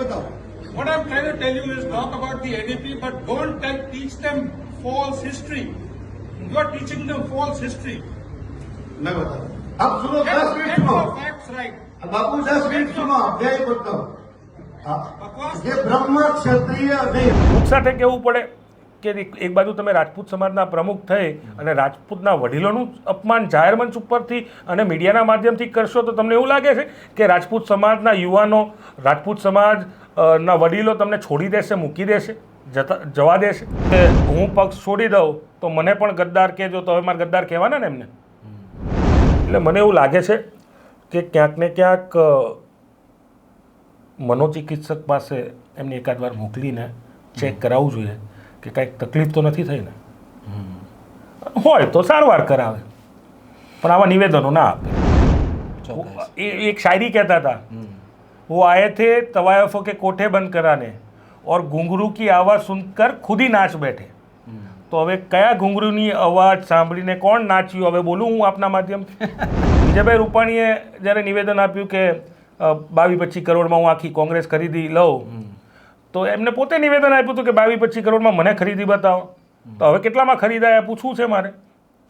બતાવો What I'm trying to tell you is talk about the NEP, but don't tell, teach them false history. You are teaching them false history. मैं बताता हूँ अब सुनो Get, दस minute get सुनो your facts right. बाबू दस minute सुनो अध्याय बताओ हाँ, બકવાસ ये ब्रह्म क्षत्रिय नहीं દુઃખ સાથે કહેવું પડે કે એક બાજુ તમે રાજપૂત સમાજના પ્રમુખ થઈ અને રાજપૂતના વડીલોનું અપમાન જાહેર મંચ ઉપરથી અને મીડિયાના માધ્યમથી કરશો તો તમને એવું લાગે છે કે રાજપૂત સમાજના યુવાનો, રાજપૂત સમાજ ના વડીલો તમને છોડી દેશે, મૂકી દેશે, જતા, જવા દેશે? કે હું પક્ષ છોડી દઉં તો મને પણ ગદ્દાર કહેજો, તો હવે મારે ગદ્દાર કહેવાના ને એમને? એટલે મને એવું લાગે છે કે ક્યાંક ને ક્યાંક મનોચિકિત્સક પાસે એમને એકાદ વાર મોકલીને ચેક કરાવવું જોઈએ. કે કાંઈક તકલીફ તો નથી થઈ ને? હોય તો સારવાર કરાવે. પણ આવા નિવેદનો ના આપે. એક શાયરી કહેતા હતા. વો આયે થે તવાયફો કે કોઠે બંધ કરાને ઓર ઘુંઘરૂ કી આવાજ સુનકર ખુદ ही નાચ બેઠે. તો હવે કયા ઘુંઘરૂની અવાજ સાંભળીને કોણ નાચ્યું? હવે બોલું હું આપના માધ્યમ વિજયભાઈ રૂપાણીએ જ્યારે નિવેદન આપ્યું કે બાવી પચીસ કરોડમાં હું આખી કોંગ્રેસ ખરીદી લઉં તો એમને પોતે નિવેદન આપ્યું હતું કે બાવી પચીસ કરોડમાં મને ખરીદી બતાવો. તો હવે કેટલામાં ખરીદાયા પૂછવું છે મારે?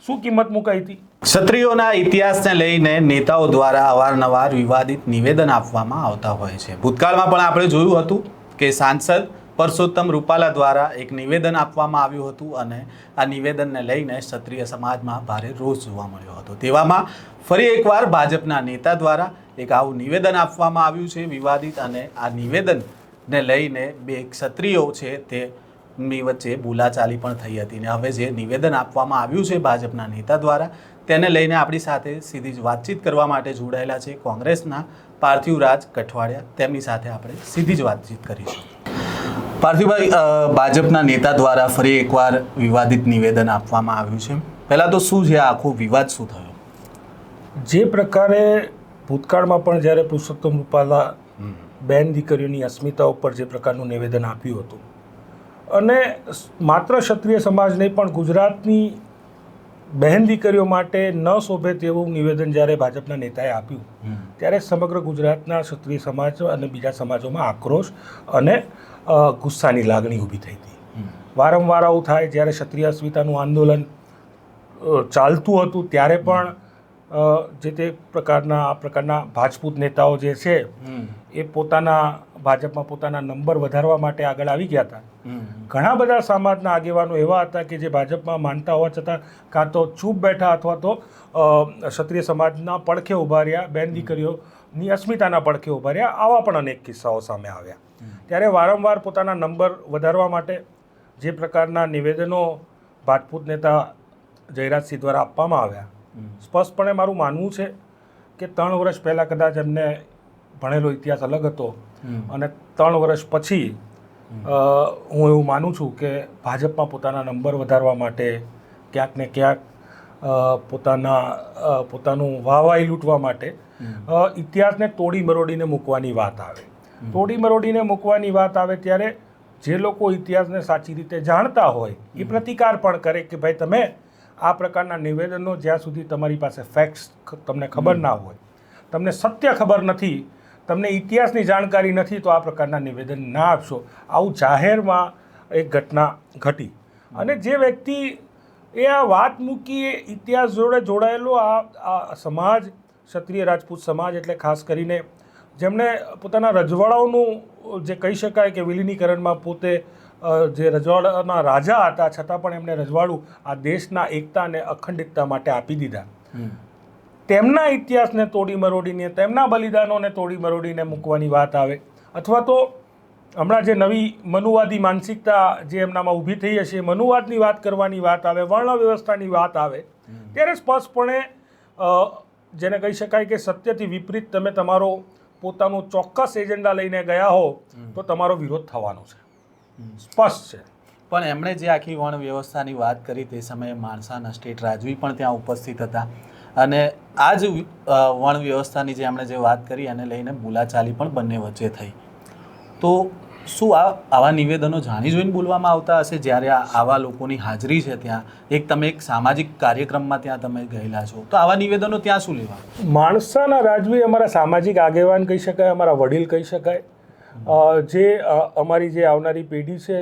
શું કિંમત મુકાઈ હતી? ક્ષત્રિયોના ઇતિહાસને લઈને નેતાઓ દ્વારા અવારનવાર વિવાદિત નિવેદન આપવામાં આવતા હોય છે. ભૂતકાળમાં પણ આપણે જોયું હતું કે સાંસદ પરસોત્તમ રૂપાલા દ્વારા એક નિવેદન આપવામાં આવ્યું હતું અને આ નિવેદનને લઈને ક્ષત્રિય સમાજમાં ભારે રોષ જોવા મળ્યો હતો. તેવામાં ફરી એકવાર ભાજપના નેતા દ્વારા એક આવું નિવેદન આપવામાં આવ્યું છે, વિવાદિત અને આ નિવેદનને લઈને બે ક્ષત્રિયો છે તે ની વચ્ચે બોલાચાલી પણ થઈ હતી ને હવે જે નિવેદન આપવામાં આવ્યું છે ભાજપના નેતા દ્વારા તેને લઈને આપણી સાથે સીધી જ વાતચીત કરવા માટે જોડાયેલા છે કોંગ્રેસના પાર્થિવરાજ કઠવાડિયા. તેમની સાથે આપણે સીધી જ વાતચીત કરીશું. પાર્થિવભાઈ ભાજપના નેતા દ્વારા ફરી એકવાર વિવાદિત નિવેદન આપવામાં આવ્યું છે. પહેલાં તો શું છે આખો વિવાદ શું થયો? જે પ્રકારે ભૂતકાળમાં પણ જ્યારે પુરુષોત્તમ રૂપાલા બેન દીકરીઓની અસ્મિતા ઉપર જે પ્રકારનું નિવેદન આપ્યું હતું. અને માત્ર ક્ષત્રિય સમાજ નહીં પણ ગુજરાતની બહેન દીકરીઓ માટે ન શોભે તેવું નિવેદન જ્યારે ભાજપના નેતાએ આપ્યું ત્યારે સમગ્ર ગુજરાતના ક્ષત્રિય સમાજ અને બીજા સમાજોમાં આક્રોશ અને ગુસ્સાની લાગણી ઊભી થઈ હતી. વારંવાર આવું થાય જ્યારે ક્ષત્રિય અસ્મિતાનું આંદોલન ચાલતું હતું ત્યારે પણ જે તે પ્રકારના આ પ્રકારના ભાજપૂત નેતાઓ જે છે એ પોતાના ભાજપમાં પોતાના નંબર વધારવા માટે આગળ આવી ગયા હતા. ઘણા બધા સમાજના આગેવાનો એવા હતા કે જે ભાજપમાં માનતા હોવા છતાં કાં તો ચૂપ બેઠા અથવા તો ક્ષત્રિય સમાજના પડખે ઊભા રહ્યા બેન દીકરીઓની અસ્મિતાના પડખે ઊભા રહ્યા આવા પણ અનેક કિસ્સાઓ સામે આવ્યા. ત્યારે વારંવાર પોતાના નંબર વધારવા માટે જે પ્રકારના નિવેદનો રાજપૂત નેતા જયરાજસિંહ દ્વારા આપવામાં આવ્યા. સ્પષ્ટપણે મારું માનવું છે કે ત્રણ વર્ષ પહેલાં કદાચ એમને ભણેલો ઇતિહાસ અલગ હતો. અને ત્રણ વર્ષ પછી હું એવું માનું છું કે ભાજપમાં પોતાના નંબર વધારવા માટે ક્યાંક ને ક્યાંક પોતાના પોતાનું વાહવાઈ લૂંટવા માટે ઇતિહાસને તોડી મરોડીને મૂકવાની વાત આવે. તોડી મરોડીને મૂકવાની વાત આવે ત્યારે જે લોકો ઇતિહાસને સાચી રીતે જાણતા હોય એ પ્રતિકાર પણ કરે કે ભાઈ તમે આ પ્રકારના નિવેદનો જ્યાં સુધી તમારી પાસે ફેક્ટ્સ તમને ખબર ના હોય તમને સત્ય ખબર નથી તમને ઇતિહાસની જાણકારી નથી તો આ પ્રકારના નિવેદન ના આપશો. આવું જાહેરમાં એક ઘટના ઘટી. અને જે વ્યક્તિ એ આ વાત મૂકી, એ ઇતિહાસ જોડે જોડાયેલો, આ આ સમાજ, ક્ષત્રિય રાજપૂત સમાજ એટલે ખાસ કરીને જેમણે પોતાના રજવાડાઓનું જે કહી શકાય કે વિલીનીકરણમાં પોતે જે રજવાડાના રાજા હતા, છતાં પણ એમણે રજવાડું આ દેશના એકતા અને અખંડિતતા માટે આપી દીધા. તેમના ઇતિહાસને તોડી મરોડીને તેમના બલિદાનોને તોડી મરોડીને મૂકવાની વાત આવે. અથવા તો હમણાં જે નવી મનુવાદી માનસિકતા જે એમનામાં ઊભી થઈ હશે એ મનુવાદની વાત કરવાની વાત આવે વર્ણ વ્યવસ્થાની વાત આવે ત્યારે સ્પષ્ટપણે જેને કહી શકાય કે સત્યથી વિપરીત તમે તમારો પોતાનો ચોક્કસ એજન્ડા લઈને ગયા હો તો તમારો વિરોધ થવાનો છે. સ્પષ્ટ છે. પણ એમણે જે આખી વર્ણ વ્યવસ્થાની વાત કરી તે સમયે માણસાના સ્ટેટ રાજવી પણ ત્યાં ઉપસ્થિત હતા. અને આ જ વણ વ્યવસ્થાની જે એમણે જે વાત કરી, એને લઈને બોલાચાલી પણ બંને વચ્ચે થઈ. તો શું આ આવા નિવેદનો જાણી જોઈને બોલવામાં આવતા હશે? જ્યારે આવા લોકોની હાજરી છે ત્યાં, એક તમે એક સામાજિક કાર્યક્રમમાં ત્યાં તમે ગયેલા છો. તો આવા નિવેદનો ત્યાં શું લેવા? માણસાના રાજવી અમારા સામાજિક આગેવાન કહી શકાય, અમારા વડીલ કહી શકાય. જે અમારી જે આવનારી પેઢી છે,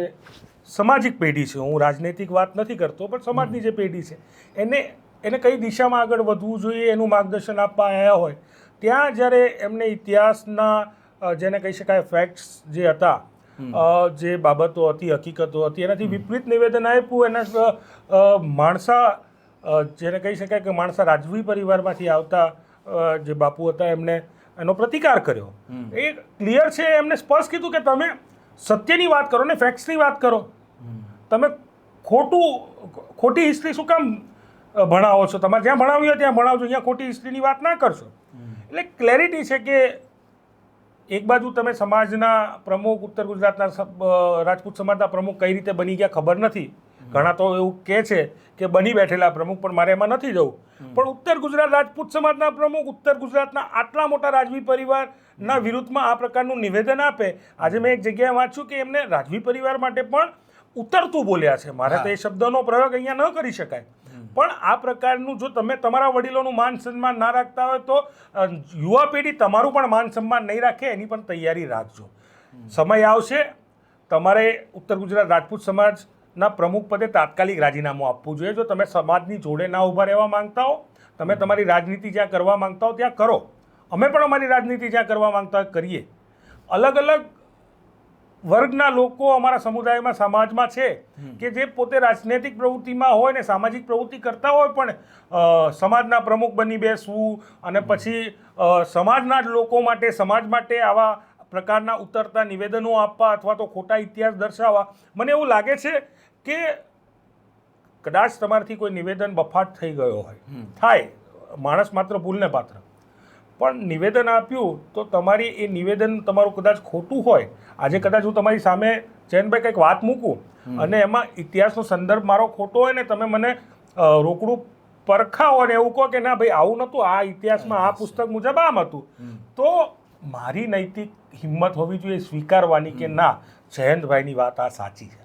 સામાજિક પેઢી છે. હું રાજનૈતિક વાત નથી કરતો, પણ સમાજની જે પેઢી છે, એને એને કઈ દિશામાં આગળ વધવું જોઈએ એનું માર્ગદર્શન આપવા આવ્યા હોય ત્યાં જ્યારે એમને ઇતિહાસના જેને કહી શકાય ફેક્ટ્સ જે હતા જે બાબતો હતી હકીકતો હતી એનાથી વિપરીત નિવેદન આપ્યું એના માણસા જેને કહી શકાય કે માણસા રાજવી પરિવારમાંથી આવતા જે બાપુ હતા એમને એનો પ્રતિકાર કર્યો. એ ક્લિયર છે એમને સ્પષ્ટ કીધું કે તમે સત્યની વાત કરો ને ફેક્ટ્સની વાત કરો. તમે ખોટું ખોટી હિસ્ટ્રી શું કામ ભણાવો છો. તમારે જ્યાં ભણાવ્યું હોય ત્યાં ભણાવજો. અહીંયા ખોટી હિસ્ટ્રીની વાત ના કરશો. એટલે ક્લેરિટી છે કે એક બાજુ તમે સમાજના પ્રમુખ ઉત્તર ગુજરાતના રાજપૂત સમાજના પ્રમુખ કઈ રીતે બની ગયા ખબર નથી. ઘણા તો એવું કહે છે કે બની બેઠેલા પ્રમુખ પણ મારે એમાં નથી જવું. પણ ઉત્તર ગુજરાત રાજપૂત સમાજના પ્રમુખ ઉત્તર ગુજરાતના આટલા મોટા રાજવી પરિવારના વિરુદ્ધમાં આ પ્રકારનું નિવેદન આપે. આજે મેં એક જગ્યાએ વાંચ્યું કે એમને રાજવી પરિવાર માટે પણ ઉતરતું બોલ્યા છે. મારે તો એ શબ્દનો પ્રયોગ અહીંયા ન કરી શકાય. પણ આ પ્રકારનું જો તમે તમારા વડીલોનું માન સન્માન ના રાખતા હોય તો યુવા પેઢી તમારું પણ માન સન્માન નહીં રાખે, એની પણ તૈયારી રાખજો. સમય આવશે, તમારે ઉત્તર ગુજરાત રાજપૂત સમાજના પ્રમુખ પદે તાત્કાલિક રાજીનામું આપવું જોઈએ. જો તમે સમાજની જોડે ના ઊભા રહેવા માંગતા હો, તમે તમારી રાજનીતિ જ્યાં કરવા માંગતા હો, ત્યાં કરો. અમે પણ અમારી રાજનીતિ જ્યાં કરવા માંગતા કરીએ. અલગ અલગ વર્ગના લોકો અમારા સમુદાયમાં સમાજમાં છે કે જે પોતે રાજનૈતિક પ્રવૃત્તિમાં હોય ને સામાજિક પ્રવૃત્તિ કરતા હોય પણ સમાજના પ્રમુખ બની બેસવું અને પછી સમાજના જ લોકો માટે સમાજ માટે આવા પ્રકારના ઉતરતા નિવેદનો આપવા અથવા તો ખોટા ઇતિહાસ દર્શાવવા મને એવું લાગે છે કે કદાચ તમારાથી કોઈ નિવેદન બફાટ થઈ ગયો હોય. થાય. માણસ માત્ર ભૂલને પાત્ર. પણ નિવેદન આપ્યું તો તમારી એ નિવેદન તમારું કદાચ ખોટું હોય આજે કદાચ હું તમારી સામે જયનભાઈ કંઈક વાત મૂકું અને એમાં ઇતિહાસનો સંદર્ભ મારો ખોટો હોય ને તમે મને રોકડું પરખાવો અને એવું કહો કે ના ભાઈ આવું નહોતું આ ઇતિહાસમાં આ પુસ્તક મુજબ આમ હતું. તો મારી નૈતિક હિંમત હોવી જોઈએ સ્વીકારવાની કે ના જયંતભાઈની વાત આ સાચી છે.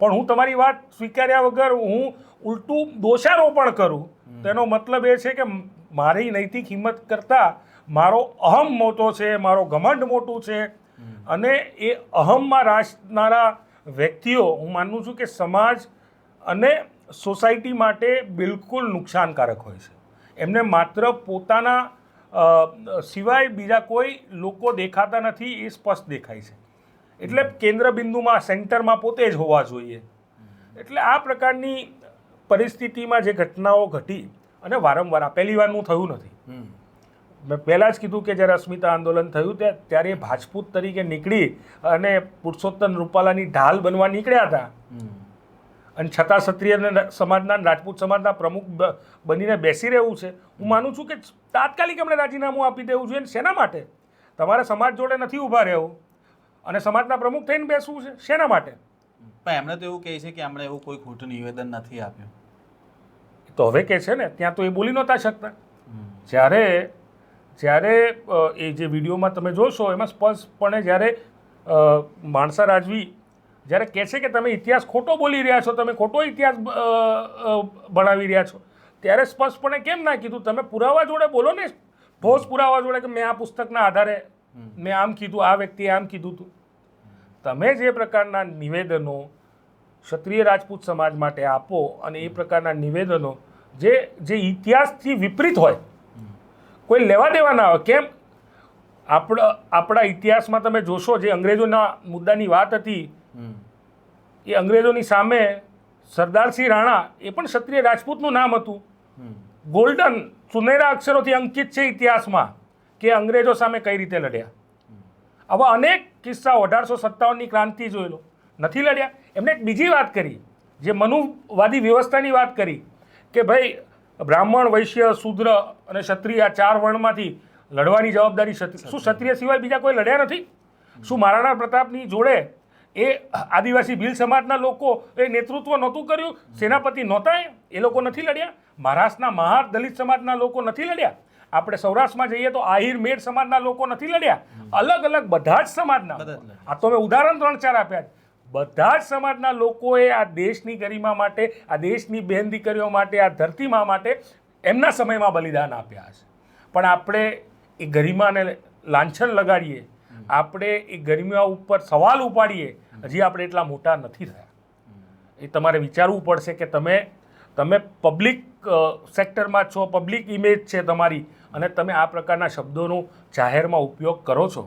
પણ હું તમારી વાત સ્વીકાર્યા વગર હું ઉલટું દોષારોપણ કરું. તેનો મતલબ એ છે કે મારી નૈતિક હિંમત કરતાં મારો અહમ મોટો છે મારો ઘમંડ મોટું છે. અને એ અહમમાં રાજનારા વ્યક્તિઓ હું માનું છું કે સમાજ અને સોસાયટી માટે બિલકુલ નુકસાનકારક હોય છે. એમને માત્ર પોતાના સિવાય બીજા કોઈ લોકો દેખાતા નથી એ સ્પષ્ટ દેખાય છે. એટલે કેન્દ્ર બિંદુમાં સેન્ટરમાં પોતે જ હોવા જોઈએ. એટલે આ પ્રકારની પરિસ્થિતિમાં જે ઘટનાઓ ઘટી અને વારંવાર આ પહેલી વારનું થયું નથી. મેં પહેલાં જ કીધું કે જ્યારે અસ્મિતા આંદોલન થયું ત્યારે ભાજપૂત તરીકે નીકળી અને પુરુષોત્તમ રૂપાલાની ઢાલ બનવા નીકળ્યા હતા. અને છતાં ક્ષત્રિય સમાજના રાજપૂત સમાજના પ્રમુખ બનીને બેસી રહેવું છે. હું માનું છું કે તાત્કાલિક એમણે રાજીનામું આપી દેવું જોઈએ શેના માટે? તમારે સમાજ જોડે નથી ઊભા રહેવું. અને સમાજના પ્રમુખ થઈને બેસવું છે. શેના માટે? પણ એમણે તો એવું કહે છે કે એમણે એવું કોઈ ખોટું નિવેદન નથી આપ્યું. તો હવે કે છે ને ત્યાં તો એ બોલી નહોતા શકતા. જ્યારે જ્યારે એ જે વિડીયોમાં તમે જોશો, એમાં સ્પષ્ટપણે જ્યારે માણસા રાજવી જ્યારે કહે છે કે તમે ઇતિહાસ ખોટો બોલી રહ્યા છો, તમે ખોટો ઇતિહાસ ભણાવી રહ્યા છો, ત્યારે સ્પષ્ટપણે કેમ ના કીધું? તમે પુરાવા જોડે બોલો ને, ઠોસ પુરાવા જોડે કે મેં આ પુસ્તકના આધારે મેં આમ કીધું, આ વ્યક્તિએ આમ કીધું હતું તમે જે પ્રકારના નિવેદનો ક્ષત્રિય રાજપૂત સમાજ માટે આપો અને એ પ્રકારના નિવેદનો જે જે ઇતિહાસથી વિપરીત હોય કોઈ લેવા દેવા ના આવે કેમ? આપણા આપણા ઇતિહાસમાં તમે જોશો જે અંગ્રેજોના મુદ્દાની વાત હતી એ અંગ્રેજોની સામે સરદારસિંહ રાણા એ પણ ક્ષત્રિય રાજપૂતનું નામ હતું. ગોલ્ડન સુનેરા અક્ષરોથી અંકિત છે ઇતિહાસમાં કે અંગ્રેજો સામે કઈ રીતે લડ્યા. આવા અનેક કિસ્સાઓ અઢારસો સત્તાવનની ક્રાંતિ જોઈ લો નથી લડ્યા. એમણે એક બીજી વાત કરી જે મનુવાદી વ્યવસ્થાની વાત કરી કે ભાઈ બ્રાહ્મણ વૈશ્ય શુદ્ર અને ક્ષત્રિય આ ચાર વર્ણમાંથી લડવાની જવાબદારી શું ક્ષત્રિય. સિવાય બીજા કોઈ લડ્યા નથી? શું મહારાણા પ્રતાપની જોડે એ આદિવાસી ભીલ સમાજના લોકો એ નેતૃત્વ નહોતું કર્યું? સેનાપતિ નહોતા એ? લોકો નથી લડ્યા? મહારાષ્ટ્રના મહાર દલિત સમાજના લોકો નથી લડ્યા? આપણે સૌરાષ્ટ્રમાં જઈએ તો આહિર મેર સમાજના લોકો નથી લડ્યા? અલગ અલગ બધા જ સમાજના. આ તો મેં ઉદાહરણ ત્રણ ચાર આપ્યા. બધા જ સમાજના લોકોએ આ દેશની ગરિમા માટે, આ દેશની બહેન દીકરીઓ માટે, આ ધરતીમાં માટે એમના સમયમાં બલિદાન આપ્યા છે. પણ આપણે એ ગરિમાને લાંછન લગાડીએ, આપણે એ ગરિમા ઉપર સવાલ ઉપાડીએ, હજી આપણે એટલા મોટા નથી થયા. એ તમારે વિચારવું પડશે કે તમે તમે પબ્લિક સેક્ટરમાં છો, પબ્લિક ઇમેજ છે તમારી, અને તમે આ પ્રકારના શબ્દોનો જાહેરમાં ઉપયોગ કરો છો.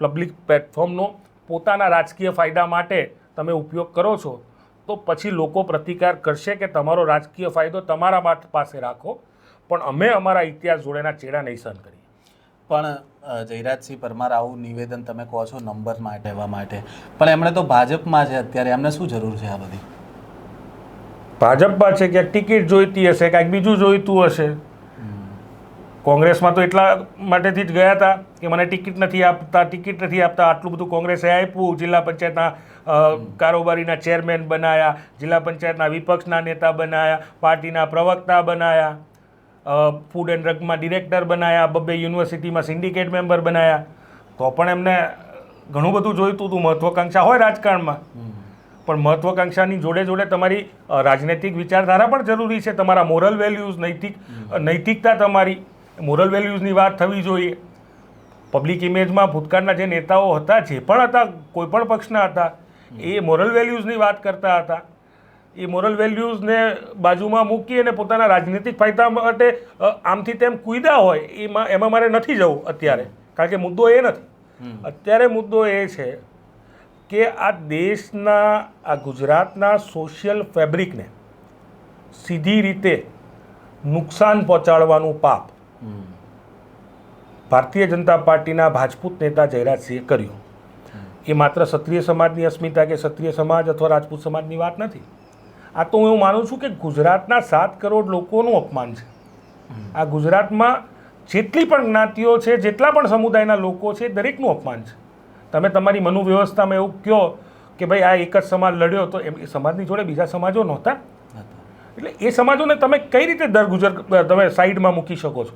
પબ્લિક પ્લેટફોર્મનો પોતાના રાજકીય ફાયદા માટે તમે ઉપયોગ કરો છો તો પછી લોકો પ્રતિકાર કરશે કે તમારો રાજકીય ફાયદો તમારા પાસે રાખો. પણ અમે અમારા ઇતિહાસ જોડેના ચેડા નહીં સહન કરીએ. પણ જયરાજસિંહ પરમાર આવું નિવેદન તમે કહો છો નંબર માટે એવા માટે. પણ એમણે તો ભાજપમાં છે અત્યારે. એમને શું જરૂર છે આ બધી? ભાજપમાં છે ક્યાંક ટિકિટ જોઈતી હશે કાંઈક બીજું જોઈતું હશે? કોંગ્રેસમાં તો એટલા માટેથી જ ગયા હતા કે મને ટિકિટ નથી આપતા ટિકિટ નથી આપતા. આટલું બધું કોંગ્રેસે આપ્યું. જિલ્લા પંચાયતના કારોબારીના ચેરમેન બનાયા જિલ્લા પંચાયતના વિપક્ષના નેતા બનાયા પાર્ટીના પ્રવક્તા બનાયા ફૂડ એન્ડ ડ્રગમાં ડિરેક્ટર બનાયા બબ્બે યુનિવર્સિટીમાં સિન્ડિકેટ મેમ્બર બનાયા. તો પણ એમને ઘણું બધું જોઈતું હતું. મહત્વાકાંક્ષા હોય રાજકારણમાં. પણ મહત્વાકાંક્ષાની જોડે જોડે તમારી રાજનૈતિક વિચારધારા પણ જરૂરી છે. તમારા મોરલ વેલ્યુઝ નૈતિક નૈતિકતા તમારી. મોરલ વેલ્યુઝની વાત થવી જોઈએ. પબ્લિક ઇમેજમાં ભૂતકાળના જે નેતાઓ હતા જે પણ હતા કોઈ પણ પક્ષના હતા એ મોરલ વેલ્યુઝની વાત કરતા હતા. એ મોરલ વેલ્યુઝને બાજુમાં મૂકી અને પોતાના રાજનીતિક ફાયદા માટે આમથી તેમ કુદા હોય એમાં એમાં મારે નથી જવું અત્યારે. કારણ કે મુદ્દો એ નથી. અત્યારે મુદ્દો એ છે કે આ દેશના આ ગુજરાતના સોશિયલ ફેબ્રિકને સીધી રીતે નુકસાન પહોંચાડવાનું પાપ ભારતીય જનતા પાર્ટીના ભાજપૂત નેતા જયરાજસિંહે કર્યું. એ માત્ર ક્ષત્રિય સમાજની અસ્મિતા કે ક્ષત્રિય સમાજ અથવા રાજપૂત સમાજની વાત નથી. આ તો હું માનું છું કે ગુજરાતના સાત કરોડ લોકોનું અપમાન છે. આ ગુજરાતમાં જેટલી પણ જ્ઞાતિઓ છે જેટલા પણ સમુદાયના લોકો છે દરેકનું અપમાન છે. તમે તમારી મનુવ્યવસ્થામાં એવું કહો કે ભાઈ આ એક જ સમાજ લડ્યો તો એમ એ સમાજની જોડે બીજા સમાજો નહોતા? એટલે એ સમાજોને તમે કઈ રીતે દર ગુજર તમે સાઈડમાં મૂકી શકો છો?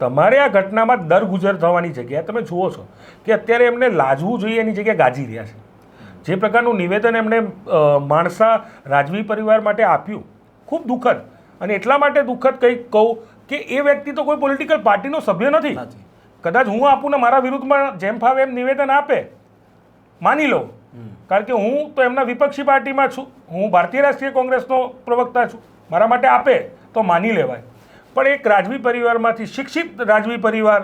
તમારે આ ઘટનામાં દર ગુજર થવાની જગ્યાએ તમે જુઓ છો કે અત્યારે એમને લાજવું જોઈએ એની જગ્યાએ ગાજી રહ્યા છે. જે પ્રકારનું નિવેદન એમણે માણસા રાજવી પરિવાર માટે આપ્યું ખૂબ દુઃખદ. અને એટલા માટે દુઃખદ કંઈક કહું કે એ વ્યક્તિ તો કોઈ પોલિટિકલ પાર્ટીનો સભ્ય નથી. કદાચ હું આપું ને મારા વિરુદ્ધમાં જેમ ફાવે એમ નિવેદન આપે. માની લઉં. કારણ કે હું તો એમના વિપક્ષી પાર્ટીમાં છું. હું ભારતીય રાષ્ટ્રીય કોંગ્રેસનો પ્રવક્તા છું. મારા માટે આપે તો માની લેવાય. પણ એક રાજવી પરિવારમાંથી શિક્ષિત રાજવી પરિવાર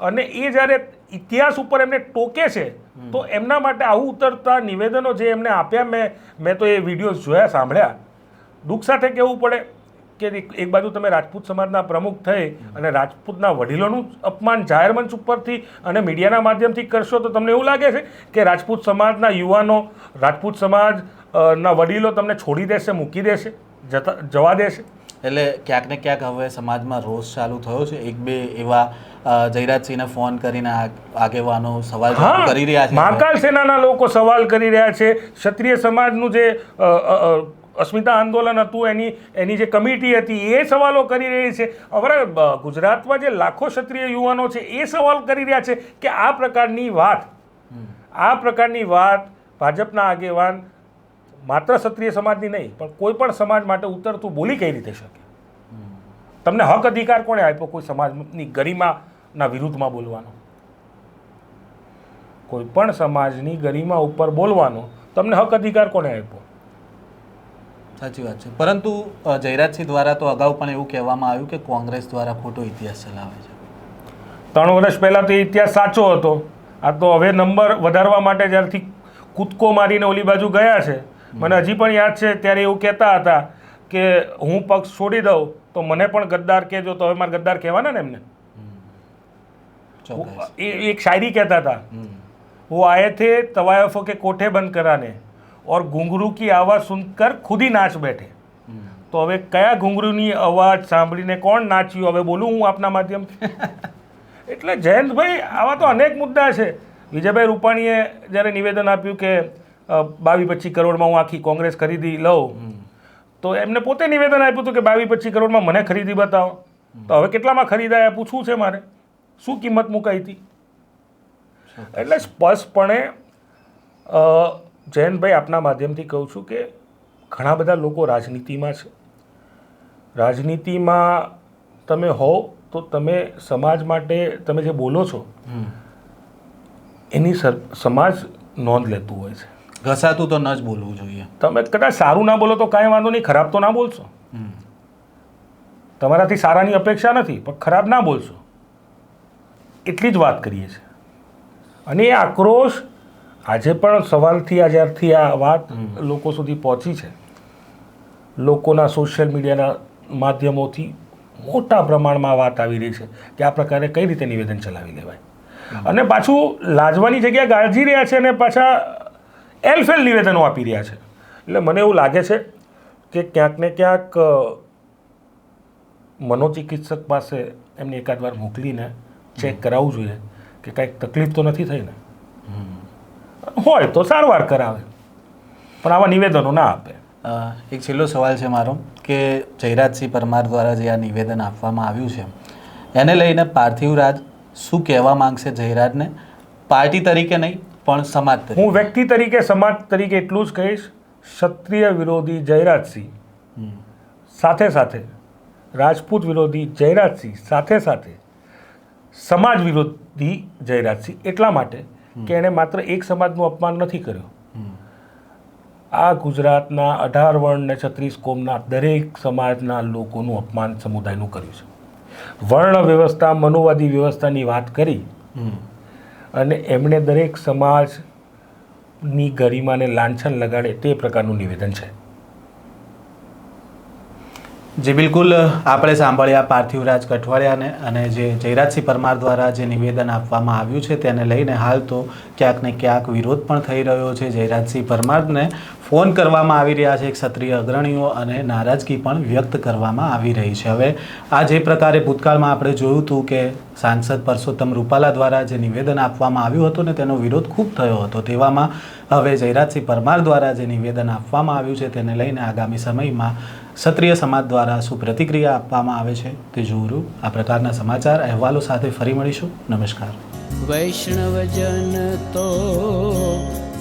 અને એ જ્યારે ઇતિહાસ ઉપર એમને ટોકે છે તો એમના માટે આવું ઉતરતા નિવેદનો જે એમને આપ્યા મેં મેં તો એ વિડીયોઝ જોયા સાંભળ્યા. દુઃખ સાથે કહેવું પડે કે એક બાજુ તમે રાજપૂત સમાજના પ્રમુખ થઈ અને રાજપૂતના વડીલોનું અપમાન જાહેર મંચ ઉપરથી અને મીડિયાના માધ્યમથી કરશો તો તમને એવું લાગે છે કે રાજપૂત સમાજના યુવાનો રાજપૂત સમાજ ના વડીલો તમને છોડી દેશે મૂકી દેશે જતા જવા દેશે? એટલે ક્યાંક ને ક્યાંક હવે સમાજમાં રોષ ચાલુ થયો છે. એક બે એવા જયરાજસિંહને ફોન કરીને આગેવાનો સવાલ કરી રહ્યા છે. મહાકાલ સેનાના લોકો સવાલ કરી રહ્યા છે. ક્ષત્રિય સમાજનું જે અસ્મિતા આંદોલન હતું એની એની જે કમિટી હતી એ સવાલો કરી રહી છે. હવે ગુજરાતમાં જે લાખો ક્ષત્રિય યુવાનો છે એ સવાલ કરી રહ્યા છે કે આ પ્રકારની વાત આ પ્રકારની વાત ભાજપના આગેવાન માત્ર ક્ષત્રિય સમાજની નહીં પણ કોઈ પણ સમાજ માટે ઉતરતું બોલી કઈ રીતે શકે? તમને હક અધિકાર કોણે આપ્યો કોઈ સમાજની ગરિમાના વિરુદ્ધમાં બોલવાનો? કોઈ પણ સમાજની ગરિમા ઉપર બોલવાનો તમને હક અધિકાર કોણે આપ્યો? સાચી વાત છે. પરંતુ જયરાજસિંહ દ્વારા તો અગાઉ પણ એવું કહેવામાં આવ્યું કે કોંગ્રેસ દ્વારા ખોટો ઇતિહાસ ચલાવે છે. ત્રણ વર્ષ પહેલાં તો ઇતિહાસ સાચો હતો. આ તો હવે નંબર વધારવા માટે જ્યારથી કૂદકો મારીને ઓલી બાજુ ગયા છે. મને હજી પણ યાદ છે ત્યારે એવું કહેતા હતા કે હું પક્ષ છોડી દઉં તો મને પણ ગદ્દાર કહેજો તો હવે મારે ગદ્દાર કહેવાના ને એમને ચોક્કસ એ એ એક શાયરી કહેતા હતા હમ. वो आए थे तवायफों के कोठे बंद कराने और घुंघरू की आवाज़ सुनकर खुद ही नाच बैठे હમ. તો હવે કયા ઘુંઘરુની અવાજ સાંભળીને કોણ નાચ્યું હવે બોલું હું આપના માધ્યમથી એટલે જયંતભાઈ આવા તો અનેક મુદ્દા છે વિજયભાઈ રૂપાણીએ જ્યારે નિવેદન આપ્યું કે બાવીસ પચીસ કરોડમાં હું આખી કોંગ્રેસ ખરીદી લઉં. તો એમને પોતે નિવેદન આપ્યું હતું કે બાવીસ પચીસ કરોડમાં મને ખરીદી બતાવો. તો હવે કેટલામાં ખરીદાયા પૂછવું છે મારે? શું કિંમત મુકાઈ હતી? એટલે સ્પષ્ટપણે જયંતભાઈ આપના માધ્યમથી કહું છું કે ઘણા બધા લોકો રાજનીતિમાં છે. રાજનીતિમાં તમે હો તો તમે સમાજ માટે તમે જે બોલો છો એની સર- સમાજ નોંધ લેતું હોય છે. ઘસાતું તો ન જ બોલવું જોઈએ. તમે કદાચ સારું ના બોલો તો કાંઈ વાંધો નહીં ખરાબ તો ના બોલશો. તમારાથી સારાની અપેક્ષા નથી પણ ખરાબ ના બોલશો. એટલી જ વાત કરીએ છીએ. અને એ આક્રોશ આજે પણ સવાલથી આ જ્યારથી આ વાત લોકો સુધી પહોંચી છે. લોકોના સોશિયલ મીડિયાના માધ્યમોથી મોટા પ્રમાણમાં વાત આવી રહી છે કે આ પ્રકારે કઈ રીતે નિવેદન ચલાવી લેવાય. અને પાછું લાજવાની જગ્યા ગાળજી રહ્યા છે અને પાછા એલફેલ નિવેદનો આપી રહ્યા છે. એટલે મને એવું લાગે છે કે ક્યાંક ને ક્યાંક મનોચિકિત્સક પાસે એમને એકાદ વાર મોકલીને ચેક કરાવવું જોઈએ કે કાંઈક તકલીફ તો નથી થઈ ને હોય તો સારવાર કરાવે પણ આવા નિવેદનો ના આપે. એક છેલ્લો સવાલ છે મારો કે જયરાજસિંહ પરમાર દ્વારા જે આ નિવેદન આપવામાં આવ્યું છે એને લઈને પાર્થિવ રાજ શું કહેવા માંગશે જયરાજને? પાર્ટી તરીકે નહીં પણ સમાજ હું વ્યક્તિ તરીકે સમાજ તરીકે એટલું જ કહીશ ક્ષત્રિય વિરોધી જયરાજસિંહ. સાથે સાથે રાજપૂત વિરોધી જયરાજસિંહ સાથે સાથે સમાજ વિરોધી જયરાજસિંહ એટલા માટે કે એણે માત્ર એક સમાજનું અપમાન નથી કર્યું. આ ગુજરાતના અઢાર વર્ણ ને છત્રીસ કોમના દરેક સમાજના લોકોનું અપમાન સમુદાયનું કર્યું છે. વર્ણ વ્યવસ્થા મનુવાદી વ્યવસ્થાની વાત કરી. અને એમણે દરેક સમાજની ગરિમાને લાંછન લગાડે તે પ્રકારનું નિવેદન છે. જે, બિલકુલ આપણે સાંભળ્યા પાર્થિવરાજ કઠવાડિયાને અને જે જયરાજસિંહ પરમાર દ્વારા જે નિવેદન આપવામાં આવ્યું છે તેને લઈને હાલ તો ક્યાંક ને ક્યાંક વિરોધ પણ થઈ રહ્યો છે જયરાજસિંહ પરમારને. ફોન કરવામાં આવી રહ્યા છે ક્ષત્રિય અગ્રણીઓ અને નારાજગી પણ વ્યક્ત કરવામાં આવી રહી છે. હવે આ જે પ્રકારે ભૂતકાળમાં આપણે જોયું હતું કે સાંસદ પરસોત્તમ રૂપાલા દ્વારા જે નિવેદન આપવામાં આવ્યું હતું ને તેનો વિરોધ ખૂબ થયો હતો. તેવામાં હવે જયરાજસિંહ પરમાર દ્વારા જે નિવેદન આપવામાં આવ્યું છે તેને લઈને આગામી સમયમાં ક્ષત્રિય સમાજ દ્વારા શું પ્રતિક્રિયા આપવામાં આવે છે તે જોરું આ પ્રકારના સમાચાર અહેવાલો સાથે ફરી મળીશું. નમસ્કાર. વૈષ્ણવજન તો